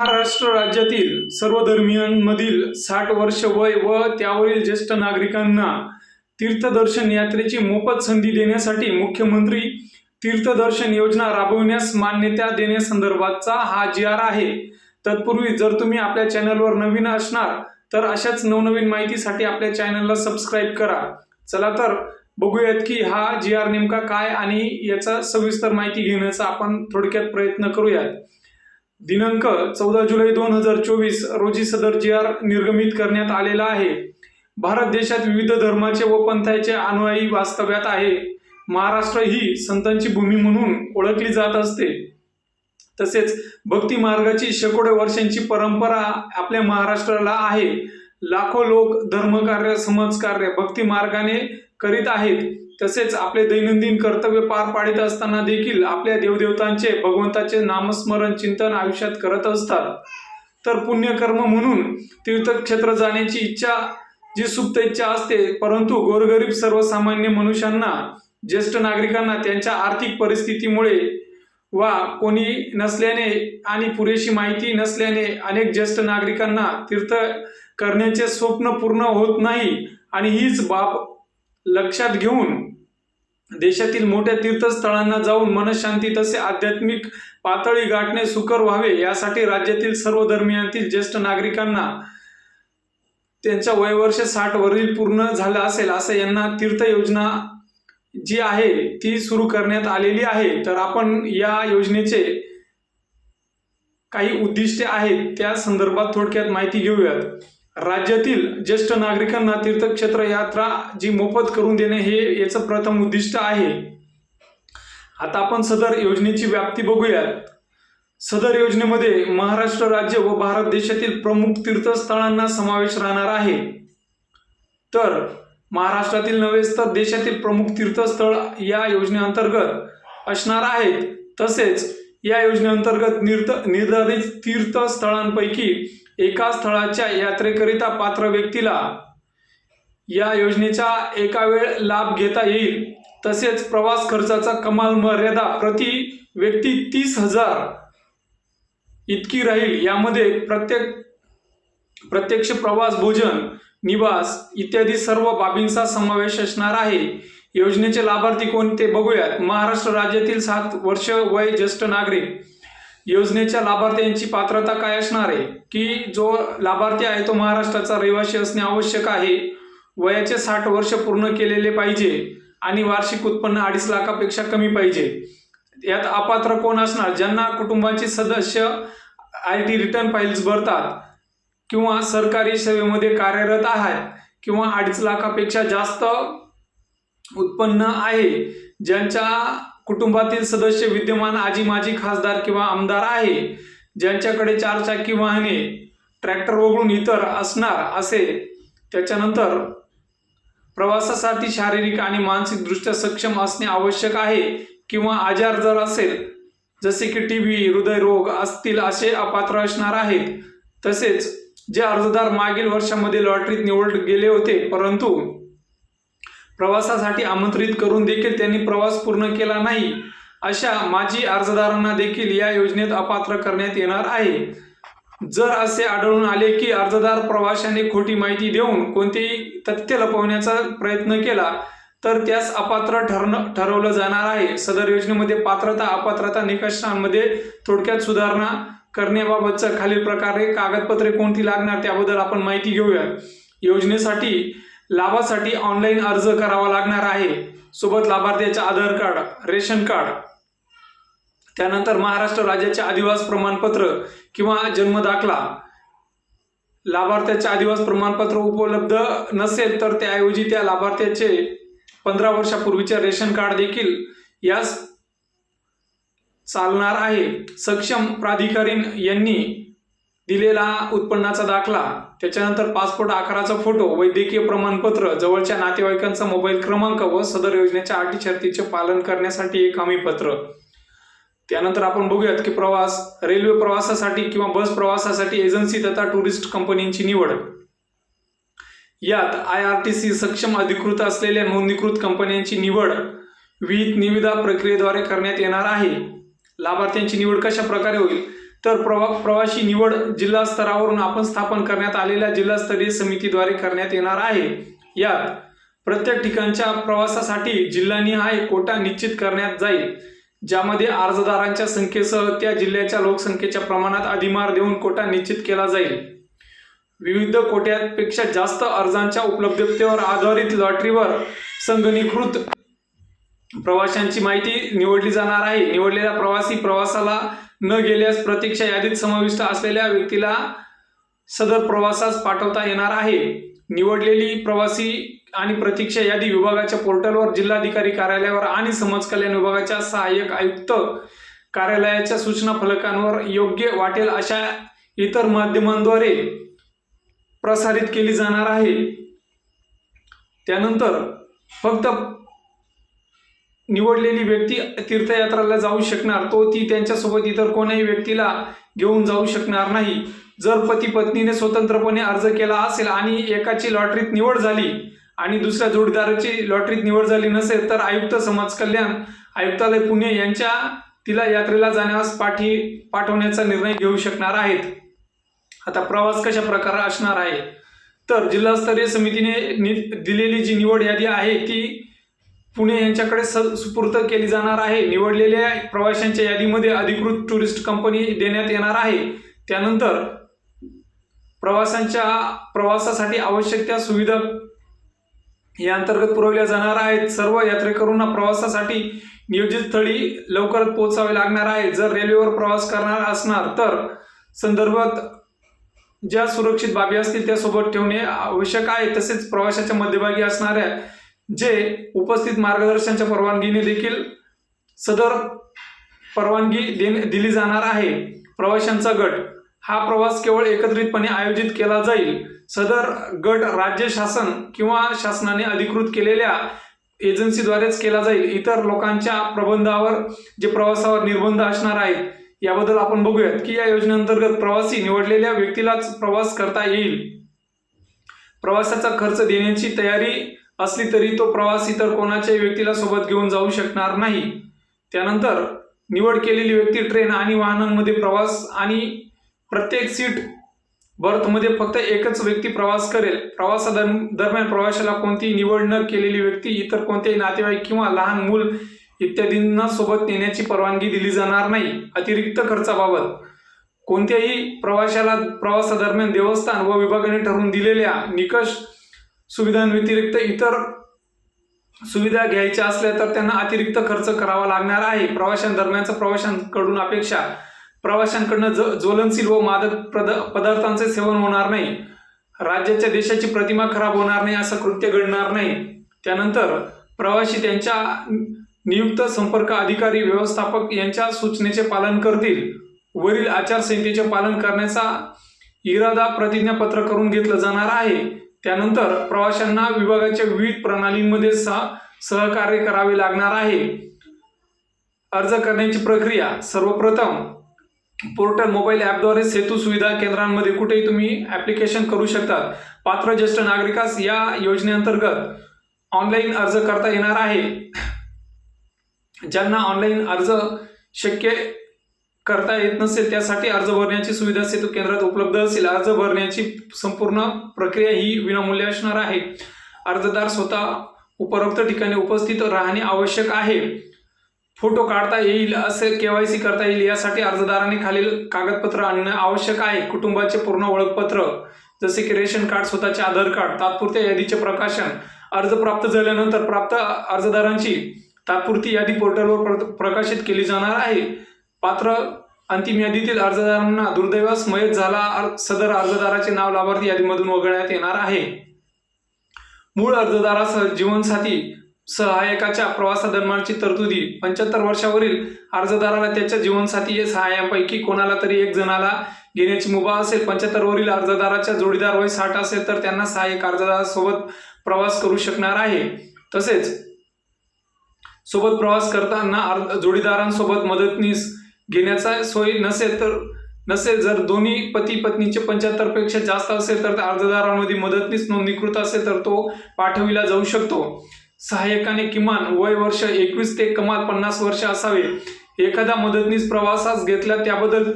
महाराष्ट्र राज्यातील सर्व धर्मियांमधील साठ वर्ष वय व त्यावरील ज्येष्ठ नागरिकांना तीर्थदर्शन यात्रेची मोफत संधी देण्यासाठी मुख्यमंत्री तीर्थदर्शन योजना राबविण्यास मान्यता देण्यासंदर्भातचा हा जी आर आहे. तत्पूर्वी जर तुम्ही आपल्या चॅनलवर नवीन असणार तर अशाच नवनवीन माहितीसाठी आपल्या चॅनलला सबस्क्राईब करा. चला तर बघूयात की हा जी आर नेमका काय आणि याचा सविस्तर माहिती घेण्याचा आपण थोडक्यात प्रयत्न करूयात. दिनांक चौदा जुलै दोन हजार चोवीस रोजी सदर जी आर निर्गमित करण्यात आलेला आहे. भारत देशात विविध धर्माचे व पंथाचे अनुयायी वास्तव्यात आहे. महाराष्ट्र ही संतांची भूमी म्हणून ओळखली जात असते. तसेच भक्ती मार्गाची शेकडो वर्षांची परंपरा आपल्या महाराष्ट्राला आहे. लाखो लोक धर्मकार्य समाजकार्य भक्ती मार्गाने करीत आहेत. तसेच आपले दैनंदिन कर्तव्य पार पाडित असताना देखील आपल्या देवदेवतांचे भगवंताचे नामस्मरण चिंतन आयुष्यात करत असतात. तर पुण्यकर्म म्हणून तीर्थक्षेत्र जाण्याची इच्छा जी सुप्त इच्छा असते परंतु गोरगरीब सर्वसामान्य मनुष्यांना ज्येष्ठ नागरिकांना त्यांच्या आर्थिक परिस्थितीमुळे वा कोणी नसल्याने आणि पुरेशी माहिती नसल्याने अनेक ज्येष्ठ नागरिकांना तीर्थ करण्याचे स्वप्न पूर्ण होत नाही आणि हीच बाब लक्षात घेऊन देशातील मोठ्या तीर्थस्थळांना जाऊन मनशांती तसे आध्यात्मिक पातळी गाठणे सुकर व्हावे यासाठी राज्यातील सर्व धर्मियांतील ज्येष्ठ नागरिकांना त्यांच्या वयवर्ष साठ वरील पूर्ण झालं असेल असं यांना तीर्थ योजना जी आहे ती सुरू करण्यात आलेली आहे. तर आपण या योजनेचे काही उद्दिष्टे आहेत त्या संदर्भात थोडक्यात माहिती घेऊयात. राज्यातील ज्येष्ठ नागरिकांना तीर्थक्षेत्र यात्रा जी मोफत करून देणे हे याचं प्रथम उद्दिष्ट आहे. आता आपण सदर योजनेची व्याप्ती बघूयात. सदर योजनेमध्ये महाराष्ट्र राज्य व भारत देशातील प्रमुख तीर्थस्थळांना समावेश राहणार आहे. तर महाराष्ट्रातील नव्हेच तर देशातील प्रमुख तीर्थस्थळ या योजनेअंतर्गत असणार आहेत. तसेच या योजनेअंतर्गत निर्ध निर्धारित तीर्थस्थळांपैकी एका स्थळाच्या यात्रेकरिता पात्र व्यक्तीला या योजनेचा एका वेळ लाभ घेता येईल. तसेच प्रवास खर्चाचा कमाल मर्यादा प्रति व्यक्ती तीस हजार इतकी राहील. यामध्ये प्रत्येक प्रत्यक्ष प्रवास भोजन निवास इत्यादी सर्व बाबींचा समावेश असणार आहे. योजनेचे लाभार्थी कोणते? बघूयात. महाराष्ट्र राज्यातील सात वर्ष वय ज्येष्ठ नागरिक. योजनेच्या लाभार्थ्यांची पात्रता काय असणार आहे? की जो लाभार्थी आहे तो महाराष्ट्राचा रहिवासी असणे आवश्यक आहे? वयाचे साठ वर्ष पूर्ण केलेले पाहिजे आणि वार्षिक उत्पन्न अडीच लाखापेक्षा कमी पाहिजे. यात अपात्र कोण असणार? ज्यांना कुटुंबाचे सदस्य आय टी रिटर्न फाईल्स भरतात किंवा सरकारी सेवेमध्ये कार्यरत आहेत किंवा अडीच लाखापेक्षा जास्त उत्पन्न आहे ज्यांच्या कुटुंबातील सदस्य विद्यमान आजी माजी खासदार किंवा आमदार आहे ज्यांच्याकडे चारचाकी वाहने ट्रॅक्टर वगळून इतर असणार असे त्याच्यानंतर प्रवासासाठी शारीरिक आणि मानसिकदृष्ट्या सक्षम असणे आवश्यक आहे किंवा आजार जर असेल जसे की टी बी हृदयरोग असतील असे अपात्र असणार आहेत. तसेच जे अर्जदार मागील वर्षामध्ये लॉटरीत निवड गेले होते परंतु प्रवासासाठी आमंत्रित करून देखील त्यांनी प्रवास पूर्ण केला नाही अशा माजी अर्जदारांना देखील या योजनेत अपात्र करण्यात येणार आहे. जर असे आढळून आले की अर्जदार प्रवाशाने खोटी माहिती देऊन कोणतेही तथ्य लपवण्याचा प्रयत्न केला तर त्यास अपात्र ठरण ठरवलं जाणार आहे. सदर योजनेमध्ये पात्रता अपात्रता निकषांमध्ये थोडक्यात सुधारणा करण्याबाबतचं खालील प्रकारे कागदपत्रे कोणती लागणार त्याबद्दल आपण माहिती घेऊयात. योजनेसाठी लाभासाठी ऑनलाईन अर्ज करावा लागणार आहे. सोबत लाभार्थ्याचे आधार कार्ड रेशन कार्ड. त्यानंतर महाराष्ट्र राज्याचे आदिवास प्रमाणपत्र किंवा जन्म दाखला. लाभार्थ्याचे आदिवास प्रमाणपत्र उपलब्ध नसेल तर त्याऐवजी त्या लाभार्थ्याचे पंधरा वर्षापूर्वीचे रेशन कार्ड देखील यास चालणार आहे. सक्षम प्राधिकारीन यांनी दिलेला उत्पन्नाचा दाखला त्याच्यानंतर पासपोर्ट आकाराचा फोटो वैद्यकीय प्रमाणपत्र जवळच्या नातेवाईकांचा मोबाईल क्रमांक व सदर योजनेच्या अटी शर्तीचे पालन करण्यासाठी एक हमीपत्र. त्यानंतर आपण बघूयात की प्रवास रेल्वे प्रवासासाठी किंवा बस प्रवासासाठी एजन्सी तथा टुरिस्ट कंपनीची निवड. यात आय आर टी सी सक्षम अधिकृत असलेल्या नोंदणीकृत कंपन्यांची निवड विहित निविदा प्रक्रियेद्वारे करण्यात येणार आहे. लाभार्थ्यांची निवड कशा प्रकारे होईल? तर प्रवा प्रवासी निवड जिल्हा स्तरावरून आपण स्थापन करण्यात आलेल्या जिल्हास्तरीय समितीद्वारे करण्यात येणार आहे. यात प्रत्येक ठिकाणच्या प्रवासासाठी जिल्हानिहाय कोटा निश्चित करण्यात जाईल ज्यामध्ये अर्जदारांच्या संख्येसह त्या जिल्ह्याच्या लोकसंख्येच्या प्रमाणात अधिमार देऊन कोटा निश्चित केला जाईल. विविध कोट्यापेक्षा जास्त अर्जांच्या उपलब्धतेवर आधारित लॉटरीवर संगणीकृत प्रवाशांची माहिती निवडली जाणार आहे. निवडलेला प्रवासी प्रवासाला न गेल्यास प्रतीक्षा यादीत समाविष्ट असलेल्या व्यक्तीला सदर प्रवासास पाठवता येणार आहे. निवडलेली प्रवासी आणि प्रतीक्षा यादी विभागाच्या पोर्टलवर जिल्हाधिकारी कार्यालयावर आणि समाज कल्याण विभागाच्या सहाय्यक आयुक्त कार्यालयाच्या सूचना फलकांवर योग्य वाटेल अशा इतर माध्यमांद्वारे प्रसारित केली जाणार आहे. त्यानंतर फक्त निवडलेली व्यक्ती तीर्थयात्राला जाऊ शकणार तो ती त्यांच्यासोबत इतर कोणाही व्यक्तीला घेऊन जाऊ शकणार नाही. जर पती पत्नीने स्वतंत्रपणे अर्ज केला असेल आणि एकाची लॉटरीत निवड झाली आणि दुसऱ्या जोडीदाराची लॉटरीत निवड झाली नसेल तर आयुक्त समाज कल्याण आयुक्तालय पुणे यांच्या तिला यात्रेला जाण्यास पाठी पाठवण्याचा निर्णय घेऊ शकणार आहेत. आता प्रवास कशा प्रकारे असणार आहे? तर जिल्हास्तरीय समितीने नि- दिलेली जी निवड यादी आहे ती पुणे यांच्याकडे स सुपूर्त केली जाणार आहे. निवडलेल्या प्रवाशांच्या यादीमध्ये अधिकृत टुरिस्ट कंपनी देण्यात येणार आहे. त्यानंतर प्रवाशांच्या प्रवासासाठी आवश्यक त्या सुविधा या अंतर्गत पुरवल्या जाणार आहेत. सर्व यात्रेकरूंना प्रवासासाठी नियोजित स्थळी लवकरच पोहोचावे लागणार आहे. जर रेल्वेवर प्रवास करणार असणार तर संदर्भात ज्या सुरक्षित बाबी असतील त्या सोबत ठेवणे आवश्यक आहे. तसेच प्रवाशाच्या मध्यभागी असणाऱ्या जे उपस्थित मार्गदर्शनच्या परवानगीने देखील सदर परवानगी देणे दिली जाणार आहे. प्रवाशांचा गट. हा प्रवास केवळ एकत्रितपणे आयोजित केला जाईल. सदर गट राज्य शासन किंवा शासनाने अधिकृत केलेल्या एजन्सीद्वारेच केला जाईल. इतर लोकांच्या प्रबंधावर जे प्रवासावर निर्बंध असणार आहेत याबद्दल आपण बघूयात की या योजनेअंतर्गत प्रवासी निवडलेल्या व्यक्तीलाच प्रवास करता येईल. प्रवासाचा खर्च देण्याची तयारी असली तरी तो प्रवास इतर कोणाच्याही व्यक्तीला सोबत घेऊन जाऊ शकणार नाही. त्यानंतर निवड केलेली व्यक्ती ट्रेन आणि वाहनांमध्ये प्रवास आणि प्रत्येक सीट बर्थमध्ये फक्त एकच व्यक्ती प्रवास करेल. प्रवासादरम्यान दरम्यान प्रवाशाला कोणतीही निवड न केलेली व्यक्ती इतर कोणतेही नातेवाईक किंवा लहान मूल इत्यादींना सोबत नेण्याची परवानगी दिली जाणार नाही. अतिरिक्त खर्चाबाबत कोणत्याही प्रवाशाला प्रवासादरम्यान देवस्थान व विभागाने ठरवून दिलेल्या निकष सुविधांव्यतिरिक्त इतर सुविधा घ्यायच्या असल्या तर त्यांना अतिरिक्त खर्च करावा लागणार आहे. प्रवाशांदरम्यानचा प्रवाशांकडून अपेक्षा. प्रवाशांकडनं ज ज्वलनशील व मादक प्रद पदार्थांचे सेवन होणार नाही. राज्याच्या देशाची प्रतिमा खराब होणार नाही असं कृत्य घडणार नाही. त्यानंतर प्रवासी त्यांच्या नियुक्त संपर्क अधिकारी व्यवस्थापक यांच्या सूचनेचे पालन करतील. वरील आचारसंहितेचे पालन करण्याचा इरादा प्रतिज्ञापत्र करून घेतलं जाणार आहे. त्यानंतर प्रवाशांना विभागाच्या विविध प्रणालींमध्ये सह सहकार्य करावे लागणार आहे. अर्ज करण्याची प्रक्रिया सर्वप्रथम पोर्टल मोबाईल ॲपद्वारे सेतू सुविधा केंद्रांमध्ये कुठेही तुम्ही ॲप्लिकेशन करू शकतात. पात्र ज्येष्ठ नागरिकास या योजनेअंतर्गत ऑनलाईन अर्ज करता येणार आहे. ज्यांना ऑनलाईन अर्ज शक्य करता येत नसेल त्यासाठी अर्ज भरण्याची सुविधा सेतू केंद्रात उपलब्ध असेल. अर्ज भरण्याची संपूर्ण प्रक्रिया ही विनामूल्य असणार आहे. अर्जदार स्वतः उपरोक्त ठिकाणी उपस्थित राहणे आवश्यक आहे. फोटो काढता येईल असे केवायसी करता येईल यासाठी अर्जदाराने खालील कागदपत्र आणणे आवश्यक आहे. कुटुंबाचे पूर्ण ओळखपत्र जसे की रेशन कार्ड स्वतःचे आधार कार्ड तात्पुरत्या यादीचे प्रकाशन अर्ज प्राप्त झाल्यानंतर प्राप्त अर्जदारांची तात्पुरती यादी पोर्टलवर प्र- प्रकाशित केली जाणार आहे. पात्र अंतिम यादीतील अर्जदारांना दुर्दैवास मयत झाला अर- सदर अर्जदाराचे नाव लाभार्थी यादीमधून वगळण्यात येणार आहे. मूळ अर्जदारासह जीवनसाथी सहाय्यकाच्या प्रवासादरम्यानची तरतुदी. पंच्याहत्तर वर्षावरील अर्जदाराला त्याच्या जीवनसाथी या सहाय्यांपैकी कोणाला तरी एक जणाला घेण्याची मुभा असेल. पंच्याहत्तर वरील अर्जदाराच्या जोडीदार वय साठ असेल तर त्यांना सहाय्यक अर्जदारासोबत प्रवास करू शकणार आहे. तसेच सोबत प्रवास करताना अर्ज जोडीदारांसोबत मदतनीस घेण्याचा सोय नसेल तर नसेल जर दोन्ही पती पत्नीचे पंच्याहत्तरपेक्षा जास्त असेल तर त्या अर्जदारांमध्ये मदतनीस नोंदणीकृत असेल तर तो पाठविला जाऊ शकतो. सहाय्यकाने किमान वय वर्ष एकवीस ते कमाल पन्नास वर्ष असावे. एखादा मदतनीस प्रवासास घेतला त्याबद्दल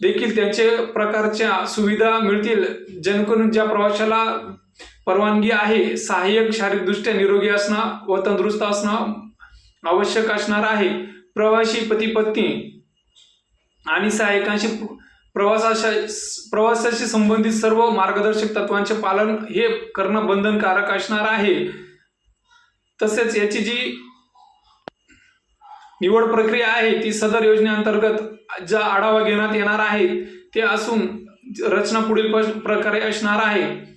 देखील त्यांचे प्रकारच्या सुविधा मिळतील जेणेकरून ज्या प्रवाशाला परवानगी आहे सहाय्यक शारीरिकदृष्ट्या निरोगी असणं व तंदुरुस्त असणं आवश्यक असणार आहे. प्रवासी पती पत्नी आणि सहाय्यकांशी प्रवासाशा प्रवासाशी संबंधित सर्व मार्गदर्शक तत्वांचे पालन हे करणं बंधनकारक असणार आहे. तसेच याची जी निवड प्रक्रिया आहे ती सदर योजनेअंतर्गत ज्या आढावा घेण्यात येणार आहे ते असून रचना पुढील प- प्रकारे असणार आहे.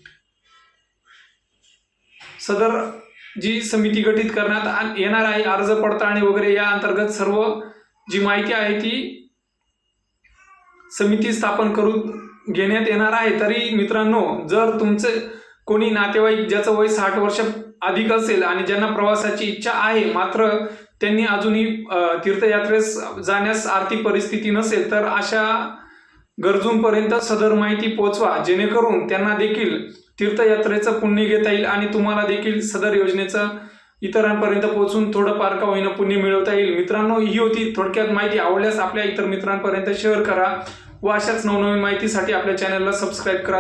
सदर जी समिती गठीत करण्यात आ- येणार आहे अर्ज पडताळणी वगैरे या अंतर्गत सर्व जी माहिती आहे ती समिती स्थापन करून घेण्यात येणार आहे. तरी मित्रांनो जर तुमचे कोणी नातेवाईक ज्याचं वय साठ वर्ष अधिक असेल आणि ज्यांना प्रवासाची इच्छा आहे मात्र त्यांनी अजूनही तीर्थयात्रेस जाण्यास आर्थिक परिस्थिती नसेल तर अशा गरजूंपर्यंत सदर माहिती पोहोचवा. जेणेकरून त्यांना देखील तीर्थयात्रेचं पुण्य घेता येईल आणि तुम्हाला देखील सदर योजनेचं इतरांपर्यंत पोहोचून थोडंफार का होईना पुण्य मिळवता येईल. मित्रांनो ही होती थोडक्यात माहिती. आवडल्यास आपल्या इतर मित्रांपर्यंत शेअर करा. व अशाच नवनवीन माहितीसाठी आपल्या चॅनलला सबस्क्राईब करा.